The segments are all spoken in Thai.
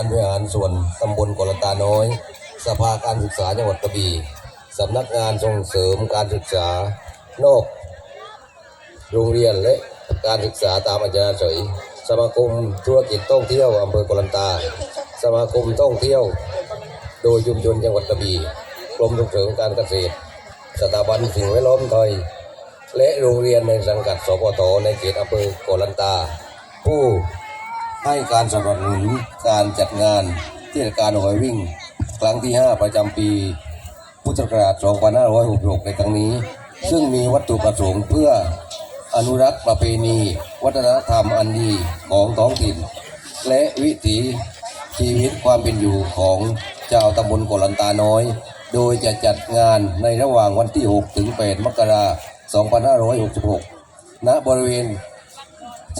การพิหารส่วนตำบลกอลันตาน้อย สภาการศึกษาจังหวัดกระบี่สำนักงานส่งเสริมการศึกษานอก โรงเรียนและการศึกษาตามอัจฉริยสมาคมธุรกิจท่องเที่ยวอำเภอกลันตา สมาคมท่องเที่ยว โดยชุมชนจังหวัดกระบี่กรมส่งเสริมการเกษตร สถาบันสิ่งแวดล้อมไทย และโรงเรียนในสังกัดสปทในเขตอำเภอกลันตา ผู้ ให้การสนับสนุนการจัดงานเทศกาลหอยวิ่ง ครั้งที่ 5 ประจำปี พุทธศักราช 2566 ในครั้งนี้ ซึ่งมีวัตถุประสงค์เพื่ออนุรักษ์ประเพณี วัฒนธรรมอันดีของท้องถิ่น และวิถีชีวิตความเป็นอยู่ของชาวตำบลกลันตาน้อย โดยจะจัดงานในระหว่างวันที่ 6 ถึง 8 มกราคม 2566 ณ บริเวณ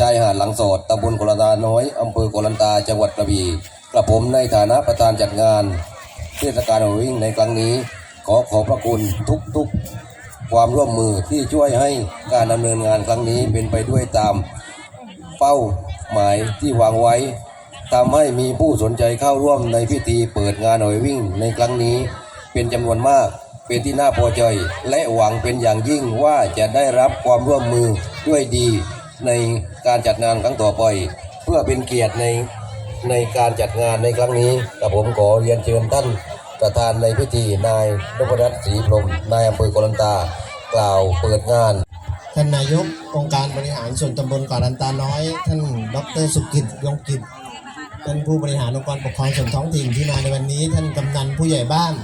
ชายหาดหลังโสดตำบลกลันตาน้อยอำเภอกลันตาจังหวัดกระบี่กระผมในฐานะประธานจัดงานเทศกาลหอยวิ่งในครั้งนี้ ขอขอบพระคุณทุกๆ ความร่วมมือที่ช่วยให้การดำเนินงานครั้งนี้เป็นไปด้วยตามเป้าหมายที่วางไว้ทำให้มีผู้สนใจเข้าร่วมในพิธีเปิดงานหอยวิ่งในครั้งนี้เป็นจำนวนมาก เป็นที่น่าพอใจ และหวังเป็นอย่างยิ่งว่าจะได้รับความร่วมมือด้วยดี ในการจัดงานครั้งต่อไป เพื่อเป็นเกียรติในในการจัดงานในครั้งนี้กับผมขอเรียนเชิญท่านประธานในพิธีนายนพรัตน์ศรีพรมนายอำเภอกลันตากล่าวเปิดงานท่านนายกองค์การบริหารส่วนตำบลกาลันตาน้อย ท่านดรสุกิจยงกิจท่านผู้บริหารองค์กรปกครองส่วนท้องถิ่นที่มาในวันนี้ ท่านกำนันผู้ใหญ่บ้าน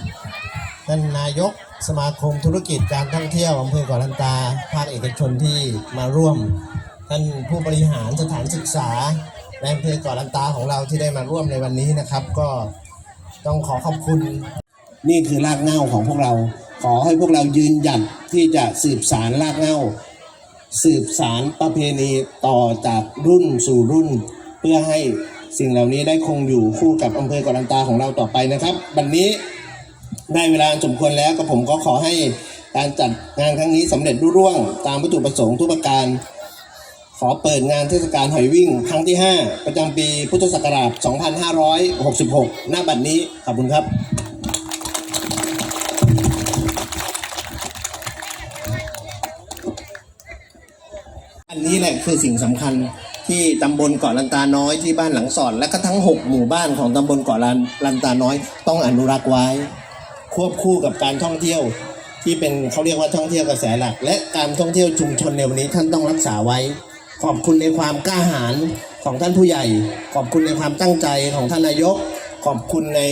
ท่านนายกสมาคมธุรกิจการท่องเที่ยวอำเภอกาลันตาภาคเอกชนที่มาร่วม ท่านผู้บริหารสถานศึกษาในอำเภอเกาะลันตาของเราที่ได้มาร่วมในวันนี้นะครับ ก็ต้องขอขอบคุณ นี่คือรากเหง้าของพวกเรา ขอให้พวกเรายืนหยัดที่จะสืบสารรากเหง้า สืบสารประเพณีต่อจากรุ่นสู่รุ่น เพื่อให้สิ่งเหล่านี้ได้คงอยู่คู่กับอำเภอกอลันตาของเราต่อไปนะครับวันนี้ได้เวลาสมควรแล้วกับผมก็ขอให้การจัดงานครั้งนี้สำเร็จรุ่ร่วง ตามวัตถุประสงค์ทุกประการ อเปิดงานเทศกาลหอยวิ่งครั้งที่ 5 ประจำปีพุทธศักราช 2566 หน้าบัดนี้ ขอบคุณครับ อันนี้แหละคือสิ่งสำคัญที่ตำบลเกาะลันตาน้อยที่บ้านหลังสอน และก็ทั้ง 6 หมู่บ้านของตำบลเกาะลันลันตาน้อย ต้องอนุรักษ์ไว้ ควบคู่กับการท่องเที่ยวที่เป็นเขาเรียกว่าท่องเที่ยวกระแสหลัก และการท่องเที่ยวชุมชนในวันนี้ท่านต้องรักษาไว้ ขอบคุณในความกล้าหาญของท่านผู้ใหญ่ ขอบคุณในความตั้งใจของท่านนายก ขอบคุณใน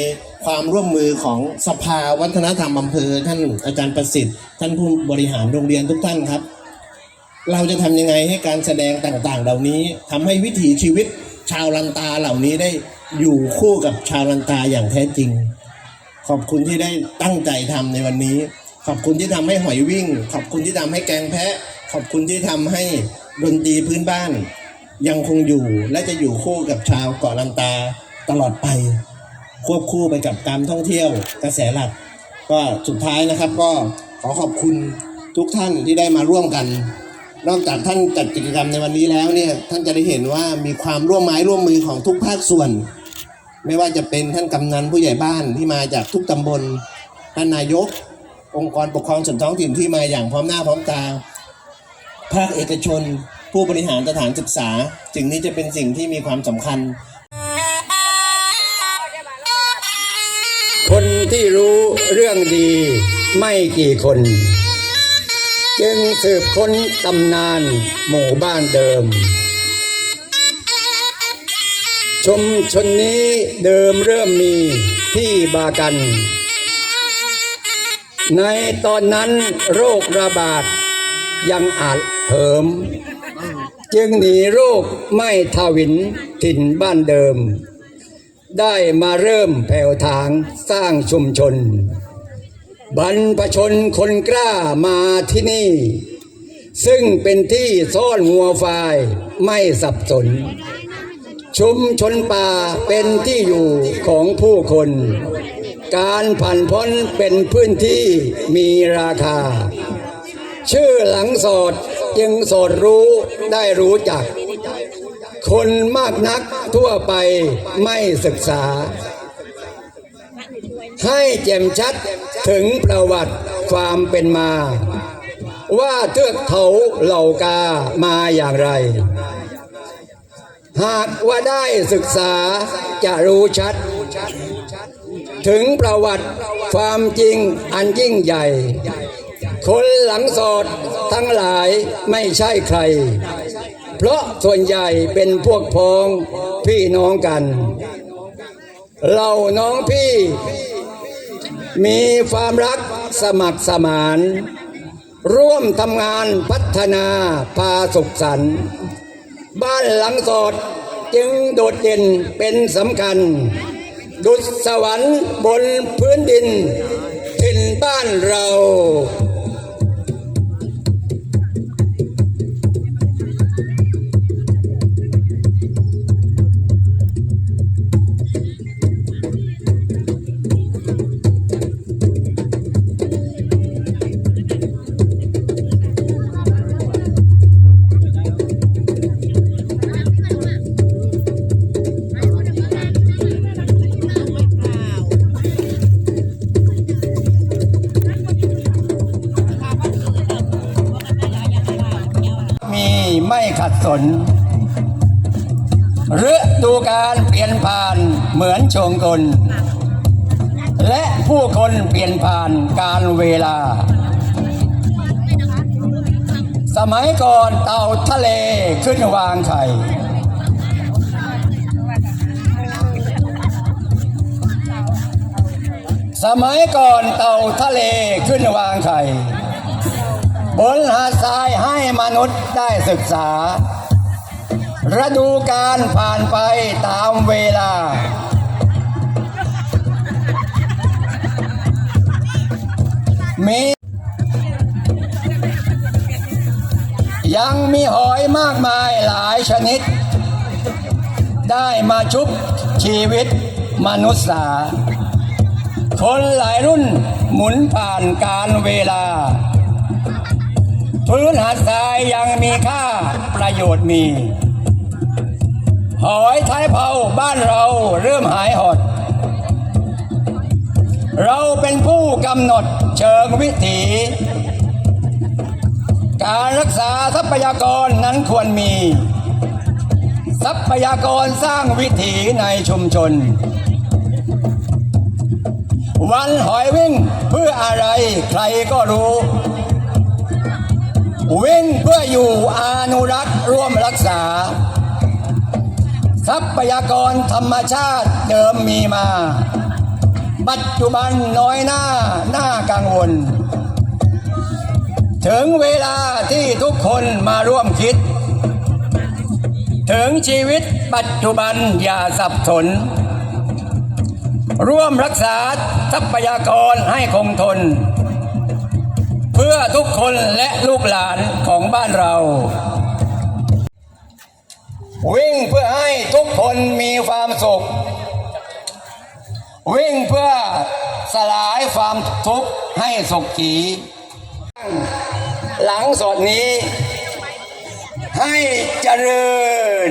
ความร่วมมือของสภาวัฒนธรรมอำเภอ ท่านอาจารย์ประสิทธิ์ ท่านผู้บริหารโรงเรียนทุกท่านครับ เราจะทำยังไงให้การแสดงต่างๆ เหล่านี้ทำให้วิถีชีวิตชาวลันตาเหล่านี้ได้อยู่คู่กับชาวลันตาอย่างแท้จริง ขอบคุณที่ได้ตั้งใจทำในวันนี้ ขอบคุณที่ทำให้หอยวิ่ง ขอบคุณที่ทำให้แกงแพะ ขอบคุณที่ทำให้ดนตรีพื้นบ้าน ยังคงอยู่และจะอยู่คู่กับชาวเกาะลันตาตลอดไป ควบคู่ไปกับการท่องเที่ยวกระแสหลัก ก็สุดท้ายนะครับก็ขอขอบคุณทุกท่านที่ได้มาร่วมกัน นอกจากท่านจัดกิจกรรมในวันนี้แล้วเนี่ยท่านจะได้เห็นว่ามีความร่วมไม้ร่วมมือของทุกภาคส่วน ไม่ว่าจะเป็นท่านกำนันผู้ใหญ่บ้านที่มาจากทุกตำบลท่านนายก องค์กรปกครองส่วนท้องถิ่นที่มาอย่างพร้อมหน้าพร้อมตา ภาคเอกชน ผู้บริหารสถานศึกษาสิ่งนี้จะเป็นสิ่งที่มีความสำคัญ คนที่รู้เรื่องดีไม่กี่คน จึงสืบค้นตำนานหมู่บ้านเดิม ชมชนนี้เดิมเริ่มมีที่บากัน ในตอนนั้นโรคระบาด ยังอาจเหิม จึงหนีโรคไม่ทวินถิ่นบ้านเดิม ได้มาเริ่มแผ่วทางสร้างชุมชน บรรพชนคนกล้ามาที่นี่ ซึ่งเป็นที่ซ่อนงัวควายไม่สับสน ชุมชนป่าเป็นที่อยู่ของผู้คนการผ่านพ้นเป็นพื้นที่มีราคา ชื่อหลังสอดจึงสอดรู้ได้รู้จัก คนมากนักทั่วไปไม่ศึกษา ให้แจ่มชัดถึงประวัติความเป็นมา ว่าเทือกเขาเหล่ากามาอย่างไร หากว่าได้ศึกษาจะรู้ชัดถึงประวัติความจริงอันยิ่งใหญ่ คนหลังสอดทั้งหลายไม่ใช่ใคร เพราะส่วนใหญ่เป็นพวกพ้องพี่น้องกัน เราน้องพี่ มีความรักสมัครสมาน ร่วมทำงานพัฒนาพาสุขสันต์บ้านหลังสอดจึงโดดเด่นเป็นสำคัญ ดุจสวรรค์บนพื้นดินถิ่นบ้านเรา ขัดสนฤดูการเปลี่ยนผ่านเหมือนชงกล และผู้คนเปลี่ยนผ่านการเวลา สมัยก่อนเต่าทะเลขึ้นวางไข่ สมัยก่อนเต่าทะเลขึ้นวางไข่ บนหาดทรายให้มนุษย์ได้ศึกษา ฤดูการผ่านไปตามเวลา มียังมีหอยมากมายหลายชนิด ได้มาชุบชีวิตมนุษย์สาคนหลายรุ่นหมุนผ่านการเวลา พื้นหาดทรายยังมีค่าประโยชน์มี หอยท้ายเผาบ้านเราเริ่มหายหด เราเป็นผู้กำหนดเชิงวิถี การรักษาทรัพยากรนั้นควรมี ทรัพยากรสร้างวิถีในชุมชน วันหอยวิ่งเพื่ออะไรใครก็รู้ วิ่งเพื่ออยู่อนุรักษ์ร่วมรักษา ทรัพยากรธรรมชาติเดิมมีมา ปัจจุบันน้อยหน้าหน้ากังวล ถึงเวลาที่ทุกคนมาร่วมคิด ถึงชีวิตปัจจุบันอย่าสับสน ร่วมรักษาทรัพยากรให้คงทน เพื่อทุกคนและลูกหลานของบ้านเรา วิ่งเพื่อให้ทุกคนมีความสุข วิ่งเพื่อสลายความทุกข์ให้สุขขีหลังสดนี้ ให้เจริญ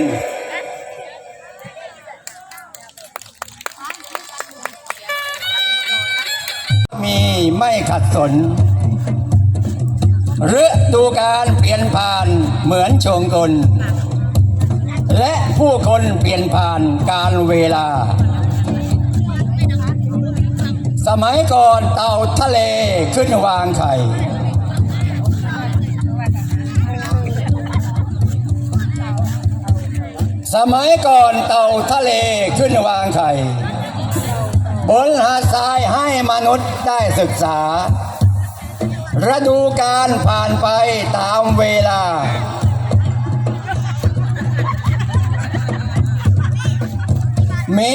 มีไม่ขัดสน ฤดูการเปลี่ยนผ่านเหมือนชงกล และผู้คนเปลี่ยนผ่านการเวลา สมัยก่อนเต่าทะเลขึ้นวางไข่ สมัยก่อนเต่าทะเลขึ้นวางไข่ บนหาดทรายให้มนุษย์ได้ศึกษา ฤดูการผ่านไปตามเวลา มี